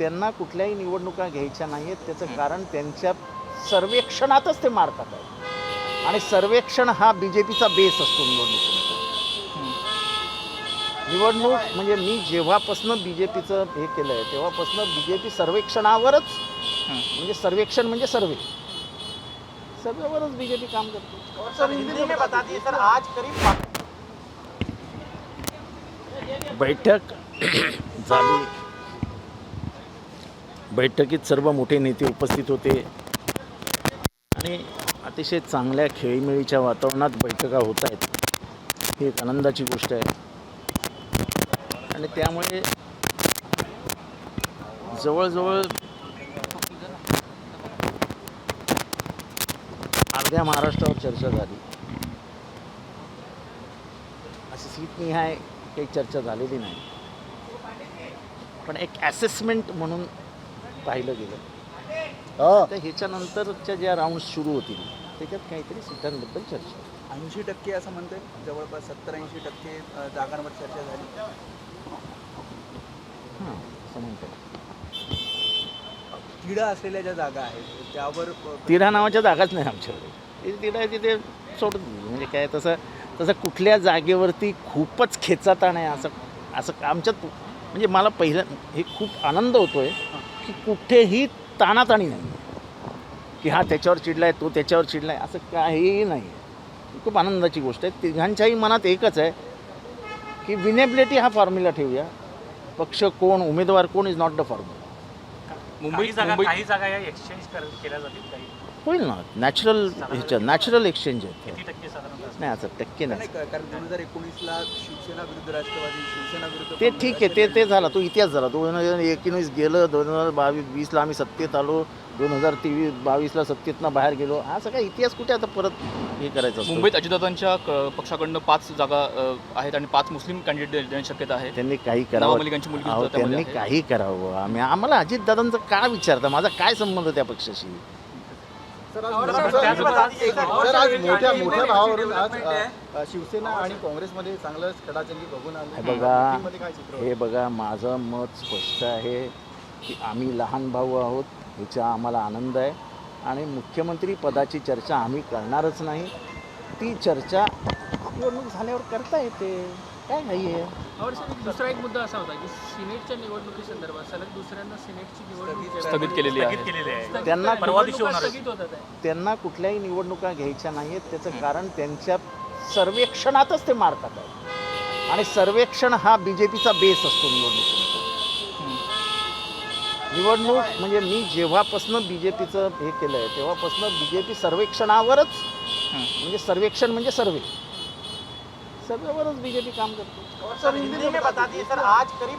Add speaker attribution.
Speaker 1: त्यांना कुठल्याही निवडणुका घ्यायच्या नाही आहेत त्याचं कारण त्यांच्या सर्वेक्षणातच ते मारतात आणि सर्वेक्षण हा बी जे पीचा बेस असतो निवडणुकीमध्ये. निवडणूक म्हणजे मी जेव्हापासनं बी जे पीचं हे केलं आहे तेव्हापासनं बी जे पी सर्वेक्षणावरच म्हणजे सर्वेक्षण म्हणजे सर्वे. सर्वेवरच बी जे पी काम करते.
Speaker 2: सर हिंदी में बता दिए सर आज करीब
Speaker 1: बैठक झाली. बैठकीत सर्व मोठे नेते उपस्थित होते. आणि अतिशय चांगल्या खेळीमेळीच्या वातावरणात बैठका होत आहेत. ही एक आनंदाची गोष्ट आहे. आणि त्यामुळे जवळजवळ अर्ध्या महाराष्ट्रावर चर्चा झाली. अशी सीटनिहाय काही चर्चा झालेली नाही. पण एक ॲसेसमेंट म्हणून पाहिलं गेलं. तर ह्याच्यानंतरच्या ज्या राऊंड सुरू होतील त्याच्यात काहीतरी सीटांबद्दल चर्चा
Speaker 2: ऐंशी टक्के असं म्हणते जवळपास सत्तर ऐंशी टक्के जागांवर चर्चा झाली.
Speaker 1: हां असं म्हणतो
Speaker 2: तिढा असलेल्या ज्या जागा आहेत त्यावर
Speaker 1: तिढा नावाच्या जागाच नाही आमच्याकडे. तिढा आहे तिथे दिली. म्हणजे काय तसं तसं कुठल्या जागेवरती खूपच खेचाताण आहे असं असं आमच्यात म्हणजे मला पहिलं हे खूप आनंद होतो आहे की कुठेही ताणाताणी नाही. की हा त्याच्यावर चिडलाय तो त्याच्यावर चिडलाय असं काहीही नाही. खूप आनंदाची गोष्ट आहे. तिघांच्याही मनात एकच आहे की विनेबिलिटी हा फॉर्म्युला ठेवूया. पक्ष कोण उमेदवार कोण is not the formula
Speaker 3: Mumbai जागा काही जागा या एक्सचेंज केल्या जातील काही.
Speaker 1: होईल ना. नॅचरल ह्याच्या नॅचरल एक्सचेंज आहे नाही असं टक्के
Speaker 2: नाही.
Speaker 1: नाही
Speaker 2: का- कारण दोन हजार एकोणीसला शिवसेना विरुद्ध राष्ट्रवादी शिवसेना विरुद्ध
Speaker 1: ते ठीक आहे ते ते झाला तो इतिहास झाला. दोन हजार एकोणीस गेलं दोन हजार बावीस वीसला आम्ही सत्तेत आलो दोन हजार तेवीस बावीसला सत्तेतनं बाहेर गेलो. हा सगळा इतिहास कुठे आता परत हे करायचं असतो?
Speaker 4: मुंबईत अजितदादांच्या क- पक्षाकडनं पाच जागा अ, आहेत आणि पाच मुस्लिम कॅन्डिडेट देण्याची शक्यता आहे.
Speaker 1: त्यांनी काही
Speaker 4: नवाब
Speaker 1: करावं
Speaker 4: मलिकांची मुलगी
Speaker 1: अहो,
Speaker 4: सुद्धा त्यामध्ये
Speaker 1: त्यांनी
Speaker 4: आहे.
Speaker 1: काही करावं. आम्ही आम्हाला अजितदादांचं का विचारता? माझा काय संबंध त्या पक्षाशी?
Speaker 5: सर आज मोठ्या मोठ्या भावावरून आज शिवसेना आणि काँग्रेसमध्ये चांगलं खडाजंगी बघून आली.
Speaker 1: हे बघा? हे बघा माझं मत स्पष्ट आहे की आम्ही लहान भाऊ आहोत ह्याचा आम्हाला आनंद आहे. आणि मुख्यमंत्री पदाची चर्चा आम्ही करणारच नाही. ती चर्चा निवडणूक झाल्यावर करता येते. काय नाही आहे
Speaker 6: और सर एक दुसरा एक मुद्दा असा होता की सिनेटच्या निवडणुकीसंदर्भात सलग दुसऱ्यांदा सिनेटची निवडणूक
Speaker 4: स्थगित केलेली आहे.
Speaker 3: स्थगित केलेले आहे.
Speaker 1: त्यांना
Speaker 3: परवा दिवशी
Speaker 6: निवडणुका
Speaker 3: होणार आहे.
Speaker 6: स्थगित होतात आहे.
Speaker 1: त्यांना कुठल्याही निवडणुका घ्यायच्या नाही आहेत त्याचं कारण त्यांच्या सर्वेक्षणातच ते मारतात आणि सर्वेक्षण हा बी जे पीचा बेस असतो निवडणुकीमध्ये निवडणूक म्हणजे मी जेव्हापासनं बी जे पीचं हे केलं आहे तेव्हापासनं बी जे पी सर्वेक्षणावरच म्हणजे सर्वेक्षण म्हणजे सर्वे. सर्वेवरच बीजेपी जे पी काम करते.
Speaker 2: सर हिंदी में बता दिए सर आज करीब